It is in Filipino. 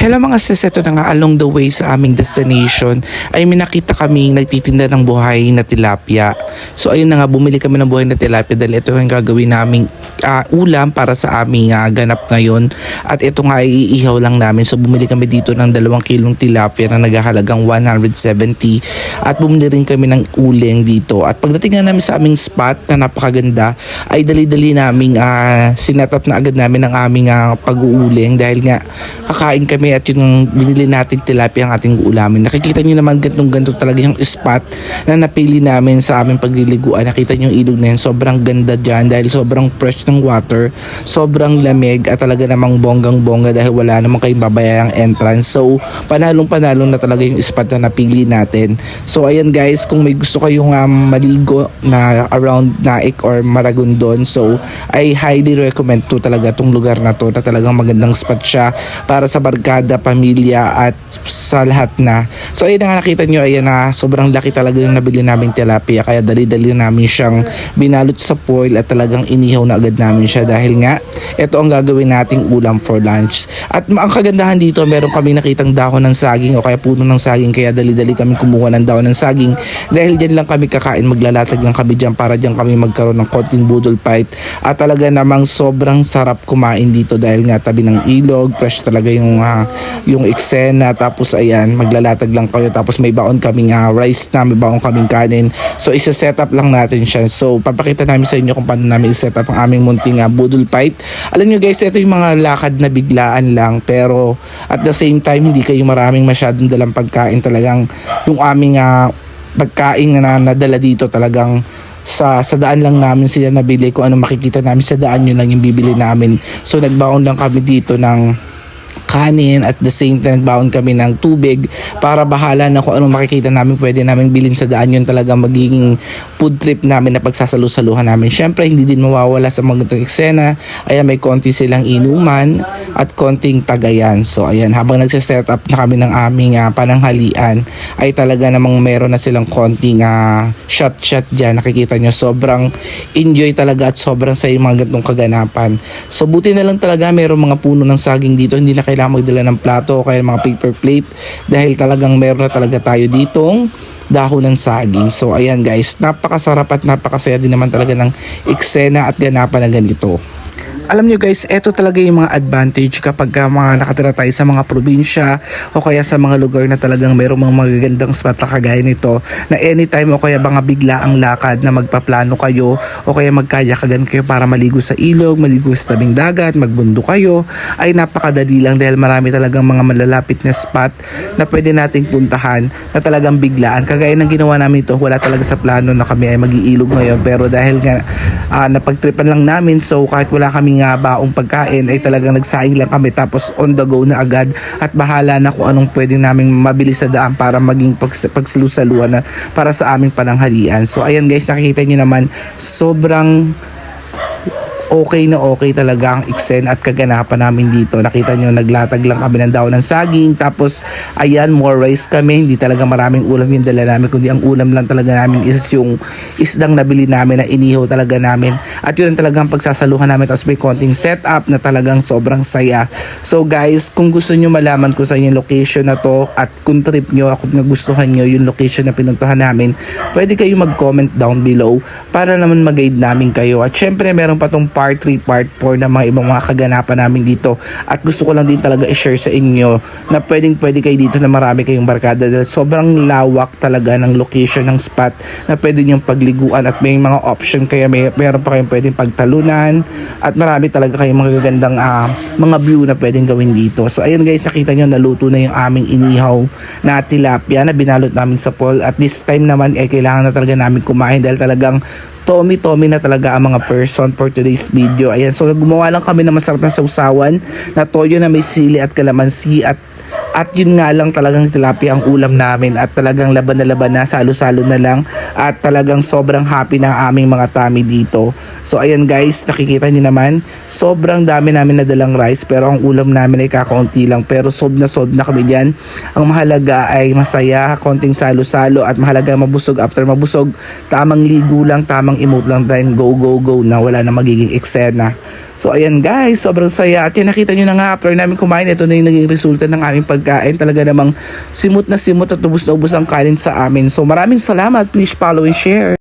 Hello mga sis, ito na nga along the way sa aming destination ay may nakita kaming nagtitinda ng buhay na tilapia. So ayun na nga, bumili kami ng buhay na tilapia dahil ito yung gagawin naming ah, ulam para sa aming ah, ganap ngayon. At ito nga iihaw lang namin. So bumili kami dito ng dalawang kilong tilapia na naghahalagang 170 at bumili rin kami ng uling dito. At pagdating nga namin sa aming spot na napakaganda ay dali-dali naming uh, sinatap na agad namin ang aming ah, pag-uuling dahil nga kakain kami at yun ang binili natin tilapia ang ating ulamin. Nakikita nyo naman gantong ganto talaga yung spot na napili namin sa aming pagliliguan. Nakita nyo yung ilog na yun. Sobrang ganda dyan dahil sobrang fresh ng water. Sobrang lamig at talaga namang bonggang bongga dahil wala namang kayong babayang entrance. So panalong panalo na talaga yung spot na napili natin. So ayan guys, kung may gusto kayong um, maligo na around Naik or Maragondon, so I highly recommend to talaga tong lugar na to na talagang magandang spot siya para sa barkada, pamilya at sa lahat na. So ayun na nga nakita nyo, ayan na sobrang laki talaga yung nabili namin tilapia kaya dali-dali namin siyang binalot sa foil at talagang inihaw na agad namin siya dahil nga ito ang gagawin nating ulam for lunch. At ang kagandahan dito, meron kami nakitang dahon ng saging o kaya puno ng saging kaya dali-dali kami kumuha ng dahon ng saging dahil dyan lang kami kakain, maglalatag lang kami dyan para dyan kami magkaroon ng konting budol fight at talaga namang sobrang sarap kumain dito dahil nga tabi ng ilog, fresh talaga yung ah, yung eksena tapos ayan, maglalatag lang kayo tapos may baon kaming ah, rice na, may baon kaming kanin. So isa-set up lang natin siya. So papakita namin sa inyo kung paano namin i-set up ang aming munting ah, budol fight. Alam nyo guys, ito yung mga lakad na biglaan lang pero at the same time hindi kayo maraming masyadong dalang pagkain talagang yung aming ah, pagkain na nadala dito talagang sa sa daan lang namin sila nabili kung ano makikita namin sa daan yun lang yung bibili namin so nagbaon lang kami dito ng kanin at the same time nagbaon kami ng tubig para bahala na kung anong makikita namin pwede namin bilhin sa daan. Yun talaga magiging food trip namin na pagsasalu-saluhan namin. Syempre hindi din mawawala sa mga ganitong eksena. Ayan may konti silang inuman at konting tagayan. So ayan habang nagsiset up na kami ng aming ah, pananghalian ay talaga namang meron na silang konting ah, shot shot dyan. Nakikita nyo sobrang enjoy talaga at sobrang sa mga ganitong kaganapan. So buti na lang talaga meron mga puno ng saging dito. Hindi na kailangan magdala ng plato o kaya mga paper plate dahil talagang meron na talaga tayo ditong dahon ng saging. So ayan guys, napakasarap at napakasaya din naman talaga ng eksena at ganapan na ganito. Alam nyo guys, eto talaga yung mga advantage kapag ka mga nakatira tayo sa mga probinsya o kaya sa mga lugar na talagang mayroong mga magagandang spot na kagaya nito na anytime o kaya mga bigla ang lakad na magpaplano kayo o kaya magkayakagan kayo para maligo sa ilog, maligo sa tabing dagat, magbundo kayo ay napakadali lang dahil marami talagang mga malalapit na spot na pwede nating puntahan na talagang biglaan. Kagaya ng ginawa namin ito, wala talaga sa plano na kami ay mag-iilog ngayon pero dahil nga ah, napagtripan lang namin so kahit wala kaming nga baong pagkain ay talagang nagsaing lang kami tapos on the go na agad at bahala na kung anong pwedeng namin mabili sa daan para maging pags pagsalusaluan na para sa aming pananghalian. So ayan guys, nakikita niyo naman sobrang okay na okay talaga ang iksen at kaganapan namin dito. Nakita nyo, naglatag lang kami ng daon ng saging. Tapos, ayan, more rice kami. Hindi talaga maraming ulam yung dala namin. Kundi ang ulam lang talaga namin is yung isdang nabili namin na inihaw talaga namin. At yun ang talagang pagsasaluhan namin. Tapos may konting setup na talagang sobrang saya. So guys, kung gusto nyo malaman ko sa inyo yung location na to at kung trip nyo, ako nagustuhan nyo yung location na pinuntahan namin, pwede kayo mag-comment down below para naman mag-guide namin kayo. At syempre, meron pa tong part 3, part 4 na mga ibang mga kaganapan namin dito. At gusto ko lang din talaga i-share sa inyo na pwedeng pwede kayo dito na marami kayong barkada dahil sobrang lawak talaga ng location ng spot na pwede nyong pagliguan at may mga option kaya may meron pa kayong pwedeng pagtalunan at marami talaga kayong mga gagandang ah, mga view na pwedeng gawin dito. So ayun guys, nakita nyo naluto na yung aming inihaw na tilapia na binalot namin sa pool at this time naman ay kailangan na talaga namin kumain dahil talagang Tommy-Tommy na talaga ang mga person for today's video. Ayan, so gumawa lang kami ng masarap na sausawan na toyo na may sili at kalamansi at At yun nga lang talagang tilapia ang ulam namin at talagang laban na laban na, salo-salo na lang at talagang sobrang happy na aming mga tami dito. So ayan guys, nakikita niyo naman, sobrang dami namin nadalang rice pero ang ulam namin ay kakaunti lang pero sob na sob na kami diyan. Ang mahalaga ay masaya, konting salo-salo at mahalaga mabusog after mabusog, tamang ligo lang, tamang emote lang then go go go na wala na magiging eksena. So ayan guys, sobrang saya. At yan nakita nyo na nga after namin kumain, ito na yung naging resulta ng aming pagkain. Talaga namang simut na simut at ubus na ubus ang kanin sa amin. So maraming salamat. Please follow and share.